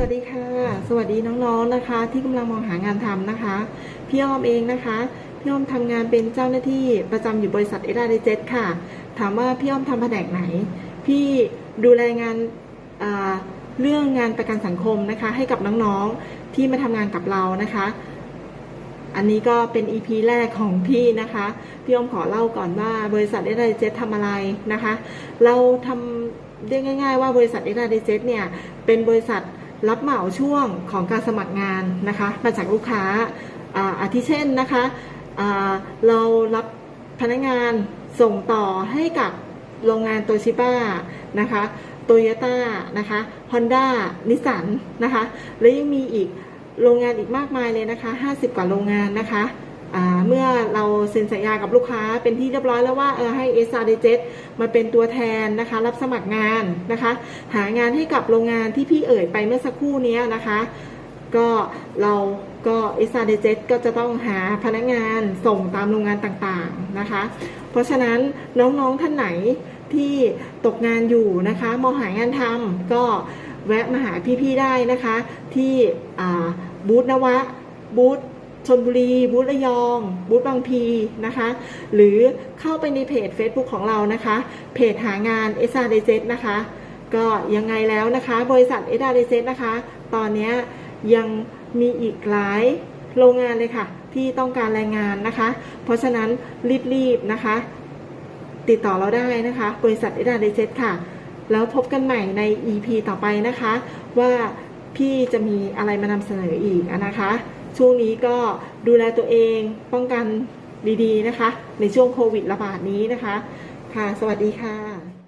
สวัสดีน้องๆนะคะ ที่กำลังมองหางานทำนะคะ พี่อ้อมเองนะคะพี่อ้อมทำงานเป็นเจ้าหน้าที่ประจำอยู่บริษัทเอดาเดเจตค่ะ ถามว่าพี่อ้อมทำแผนกไหน พี่ดูแลงานาเรื่องงานประกันสังคมนะคะ ให้กับน้องๆที่มาทำงานกับเรานะคะ อันนี้ก็เป็น EP แรกของพี่นะคะ พี่อ้อมขอเล่าก่อนว่าบริษัทเอดาเจตทำอะไรนะคะ เราทำเรียกง่าย ๆ ว่าบริษัทเอดาเจตเนี่ยเป็นบริษัท รับเหมาช่วงของการสมัครงานนะคะมาจากลูกค้าอาทิเช่นนะคะเรารับพนักงานส่งต่อให้กับโรงงานโตชิบ้านะคะโตโยต้านะคะฮอนด้านิสสันนะคะและยังมีอีกโรงงานอีกมากมายเลยนะคะ 50 กว่าโรงงานนะคะ เมื่อเราเซ็นสัญญากับลูกค้าเป็นที่เรียบร้อยแล้วว่าเออให้ s r d j มาเป็นตัวแทนนะคะ รับสมัครงานนะคะ หางานให้กับโรงงานที่พี่เอ่ยไปเมื่อสักครู่นี้นะคะ ก็เราก็ s r d j ก็จะต้องหาพนักงานส่งตามโรงงานต่างๆนะคะ เพราะฉะนั้นน้องๆท่านไหนที่ตกงานอยู่นะคะมองหางานทำก็แวะมาหาพี่ๆได้นะคะ ที่บูธนวะบูธ ชนบุรีบูธระยอง บูธบางพีนะคะ หรือเข้าไปในเพจ Facebook ของเรานะคะ เพจหางาน s r d j นะคะ ก็ยังไงแล้วนะคะ บริษัท s r d j นะคะ ตอนนี้ยังมีอีกหลายโรงงานเลยค่ะ ที่ต้องการแรงงานนะคะ เพราะฉะนั้นรีบๆนะคะ ติดต่อเราได้นะคะ บริษัทเอดาเดเจค่ะ แล้วพบกันใหม่ใน EP ต่อไปนะคะ ว่าพี่จะมีอะไรมานำเสนออีกนะคะ ช่วงนี้ก็ดูแลตัวเองป้องกันดีๆนะคะ ในช่วงโควิดระบาดนี้นะคะ ค่ะ สวัสดีค่ะ